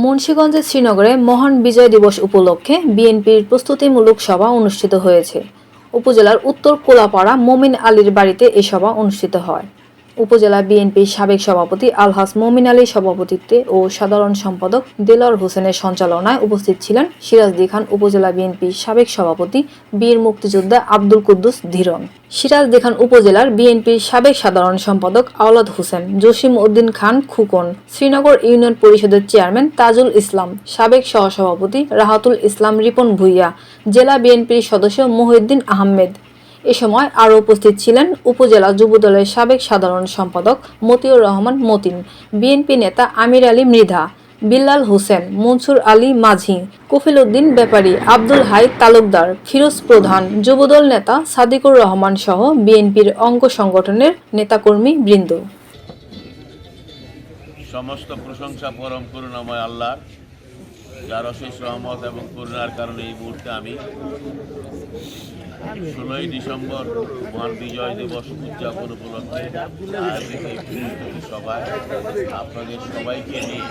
মুন্সিগঞ্জের শ্রীনগরে মহান বিজয় দিবস উপলক্ষে বিএনপির প্রস্তুতিমূলক সভা অনুষ্ঠিত হয়েছে। উপজেলার উত্তর কোলাপাড়া মোমিন আলীর বাড়িতে এ সভা অনুষ্ঠিত হয়। উপজেলা বিএনপির সাবেক সভাপতি আলহাস মমিন আলীর সভাপতিত্বে ও সাধারণ সম্পাদক দেলোয়ার হোসেনের সঞ্চালনায় উপস্থিত ছিলেন সিরাজদি খান উপজেলা বিএনপির সাবেক সভাপতি, বীর মুক্তিযোদ্ধা আব্দুল কুদ্দুস ধীরন সিরাজদি খান উপজেলার বিএনপির সাবেক সাধারণ সম্পাদক আওলাদ হোসেন, জসিম উদ্দিন খান খুকন, শ্রীনগর ইউনিয়ন পরিষদের চেয়ারম্যান তাজুল ইসলাম, সাবেক সহসভাপতি রাহাতুল ইসলাম রিপন ভুইয়া, জেলা বিএনপির সদস্য মহিউদ্দিন আহমেদ এ সময় আরও উপস্থিত ছিলেন উপজেলা যুবদলের সাবেক সাধারণ সম্পাদক মতিউর রহমান মতিন, বিএনপি নেতা আমির আলী মৃধা, বিল্লাল হোসেন, মনসুর আলী মাঝি, কফিল উদ্দিন ব্যাপারী, আব্দুল হাই তালুকদার, ফিরোজ প্রধান, যুবদল নেতা সাদিকুর রহমান সহ বিএনপির অঙ্গ সংগঠনের নেতাকর্মী বৃন্দ। সমস্ত প্রশংসা পরম করুণাময় আল্লাহর। যার অশেষ রহমত এবং করুণার কারণে এই মুহূর্তে আমি ষোলোই ডিসেম্বর মহান বিজয় দিবস উদযাপন উপলক্ষে সভায় আপনাদের সবাইকে নিয়ে